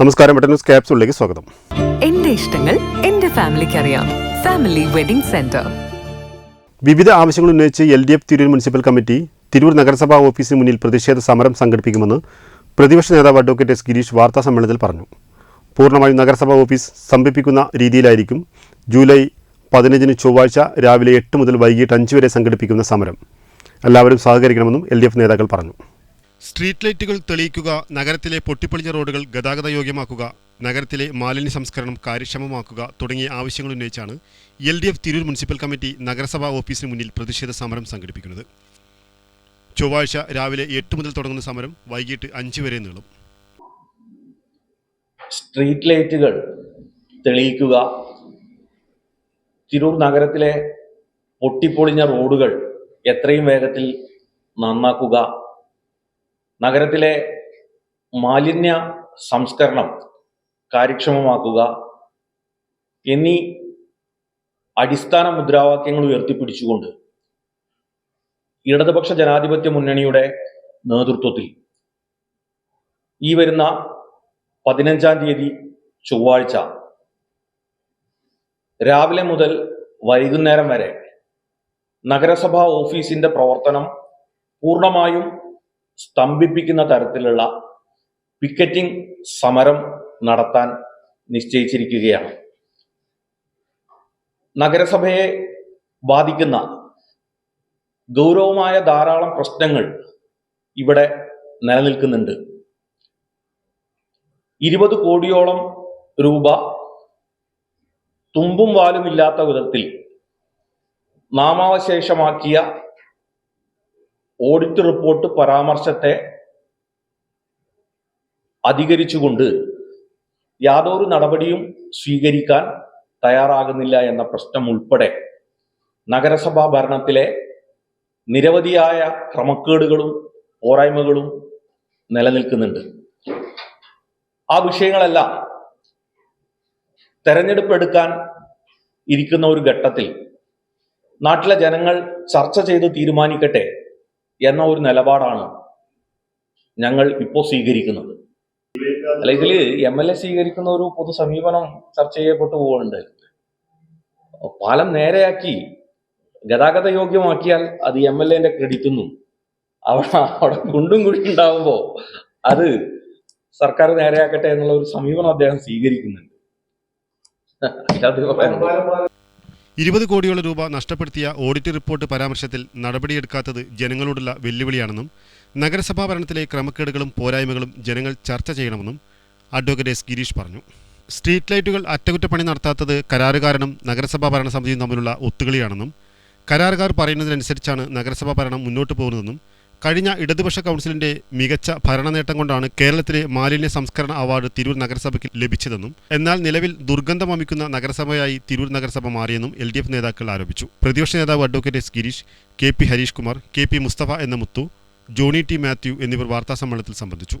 നമസ്കാരം ന്യൂസ് ക്യാപ്സുകളിലേക്ക് സ്വാഗതം. എന്റെ ഇഷ്ടങ്ങൾ എന്റെ ഫാമിലിക്ക് അറിയാം. ഫാമിലി വെഡിംഗ് സെന്റർ വിവിധ ആവശ്യങ്ങൾ ഉന്നയിച്ച് L D F Tirur municipal committee Tirur നഗരസഭാ ഓഫീസിന് മുന്നിൽ പ്രതിഷേധ സമരം സംഘടിപ്പിക്കുമെന്ന് പ്രതിപക്ഷ നേതാവ് അഡ്വക്കേറ്റ് എസ് ഗിരീഷ് വാർത്താ സമ്മേളനത്തിൽ പറഞ്ഞു. പൂർണമായും നഗരസഭാ ഓഫീസ് സ്തംഭിപ്പിക്കുന്ന രീതിയിലായിരിക്കും ജൂലൈ പതിനഞ്ചിന് ചൊവ്വാഴ്ച രാവിലെ എട്ട് മുതൽ വൈകിട്ട് അഞ്ച് വരെ സംഘടിപ്പിക്കുന്ന സമരം. എല്ലാവരും സഹകരിക്കണമെന്നും എൽ ഡി എഫ് നേതാക്കൾ പറഞ്ഞു. സ്ട്രീറ്റ് ലൈറ്റുകൾ തെളിയിക്കുക നഗരത്തിലെ പൊട്ടിപ്പൊളിഞ്ഞ റോഡുകൾ ഗതാഗത യോഗ്യമാക്കുക നഗരത്തിലെ മാലിന്യ സംസ്കരണം കാര്യക്ഷമമാക്കുക തുടങ്ങിയ ആവശ്യങ്ങൾ ഉന്നയിച്ചാണ് L D F Tirur municipal committee നഗരസഭാ ഓഫീസിന് മുന്നിൽ പ്രതിഷേധ സമരം സംഘടിപ്പിക്കുന്നത്. ചൊവ്വാഴ്ച രാവിലെ എട്ട് മുതൽ തുടങ്ങുന്ന സമരം വൈകിട്ട് അഞ്ച് വരെ നീളും. സ്ട്രീറ്റ് ലൈറ്റുകൾ തെളിയിക്കുക തിരൂർ നഗരത്തിലെ പൊട്ടിപ്പൊളിഞ്ഞ റോഡുകൾ എത്രയും വേഗത്തിൽ നന്നാക്കുക നഗരത്തിലെ മാലിന്യ സംസ്കരണം കാര്യക്ഷമമാക്കുക എന്നീ അടിസ്ഥാന മുദ്രാവാക്യങ്ങൾ ഉയർത്തിപ്പിടിച്ചുകൊണ്ട് ഇടതുപക്ഷ ജനാധിപത്യ മുന്നണിയുടെ നേതൃത്വത്തിൽ ഈ വരുന്ന പതിനഞ്ചാം തീയതി ചൊവ്വാഴ്ച രാവിലെ മുതൽ വൈകുന്നേരം വരെ നഗരസഭാ ഓഫീസിന്റെ പ്രവർത്തനം പൂർണമായും സ്തംഭിപ്പിക്കുന്ന തരത്തിലുള്ള പിക്കറ്റിംഗ് സമരം നടത്താൻ നിശ്ചയിച്ചിരിക്കുകയാണ്. നഗരസഭയെ ബാധിക്കുന്ന ഗൗരവമായ ധാരാളം പ്രശ്നങ്ങൾ ഇവിടെ നിലനിൽക്കുന്നുണ്ട്. ഇരുപത് കോടിയോളം രൂപ തുമ്പും വാലുമില്ലാത്ത വിധത്തിൽ നാമാവശേഷമാക്കിയ ഓഡിറ്റ് റിപ്പോർട്ട് പരാമർശത്തെ അധികരിച്ചുകൊണ്ട് യാതൊരു നടപടിയും സ്വീകരിക്കാൻ തയ്യാറാകുന്നില്ല എന്ന പ്രശ്നം ഉൾപ്പെടെ നഗരസഭാ ഭരണത്തിലെ നിരവധിയായ ക്രമക്കേടുകളും പോരായ്മകളും നിലനിൽക്കുന്നുണ്ട്. ആ വിഷയങ്ങളെല്ലാം തെരഞ്ഞെടുപ്പ് എടുക്കാൻ ഇരിക്കുന്ന ഒരു ഘട്ടത്തിൽ നാട്ടിലെ ജനങ്ങൾ ചർച്ച ചെയ്ത് തീരുമാനിക്കട്ടെ എന്ന ഒരു നിലപാടാണ് ഞങ്ങൾ ഇപ്പോൾ സ്വീകരിക്കുന്നത്. അല്ല ഇതിൽ എം എൽ എ സ്വീകരിക്കുന്ന ഒരു പൊതു സമീപനം ചർച്ച ചെയ്യപ്പെട്ടു പോകുന്നുണ്ട് പാലം നേരെയാക്കി ഗതാഗത യോഗ്യമാക്കിയാൽ അത് എം എൽ എന്റെ ക്രെഡിറ്റുന്നു അവിടെ അവിടെ കുണ്ടും കുഴി ഉണ്ടാവുമ്പോൾ അത് സർക്കാർ നേരെയാക്കട്ടെ എന്നുള്ള ഒരു സമീപനം അദ്ദേഹം സ്വീകരിക്കുന്നുണ്ട്. ഇരുപത് കോടിയോളം രൂപ നഷ്ടപ്പെടുത്തിയ ഓഡിറ്റ് റിപ്പോർട്ട് പരാമർശത്തിൽ നടപടിയെടുക്കാത്തത് ജനങ്ങളോടുള്ള വെല്ലുവിളിയാണെന്നും നഗരസഭാ ഭരണത്തിലെ ക്രമക്കേടുകളും പോരായ്മകളും ജനങ്ങൾ ചർച്ച ചെയ്യണമെന്നും അഡ്വക്കേറ്റ് എസ് ഗിരീഷ് പറഞ്ഞു. സ്ട്രീറ്റ് ലൈറ്റുകൾ അറ്റകുറ്റപ്പണി നടത്താത്തത് കരാറുകാരനും നഗരസഭാ ഭരണസമിതിയും തമ്മിലുള്ള ഒത്തുകളിയാണെന്നും കരാറുകാർ പറയുന്നതിനനുസരിച്ചാണ് നഗരസഭാ ഭരണം മുന്നോട്ട് പോകുന്നതെന്നും കഴിഞ്ഞ ഇടതുപക്ഷ കൗൺസിലിന്റെ മികച്ച ഭരണ നേട്ടം കൊണ്ടാണ് കേരളത്തിലെ മാലിന്യ സംസ്കരണ അവാർഡ് തിരൂർ നഗരസഭയ്ക്ക് ലഭിച്ചതെന്നും എന്നാൽ നിലവിൽ ദുർഗന്ധം വമിക്കുന്ന നഗരസഭയായി തിരൂർ നഗരസഭ മാറിയെന്നും എൽ ഡി എഫ് നേതാക്കൾ ആരോപിച്ചു. പ്രതിപക്ഷ നേതാവ് advocate S Girish K P Harish Kumar K P Mustafa എന്ന മുത്തു ജോണി ടി മാത്യു എന്നിവർ വാർത്താസമ്മേളനത്തിൽ സംബന്ധിച്ചു.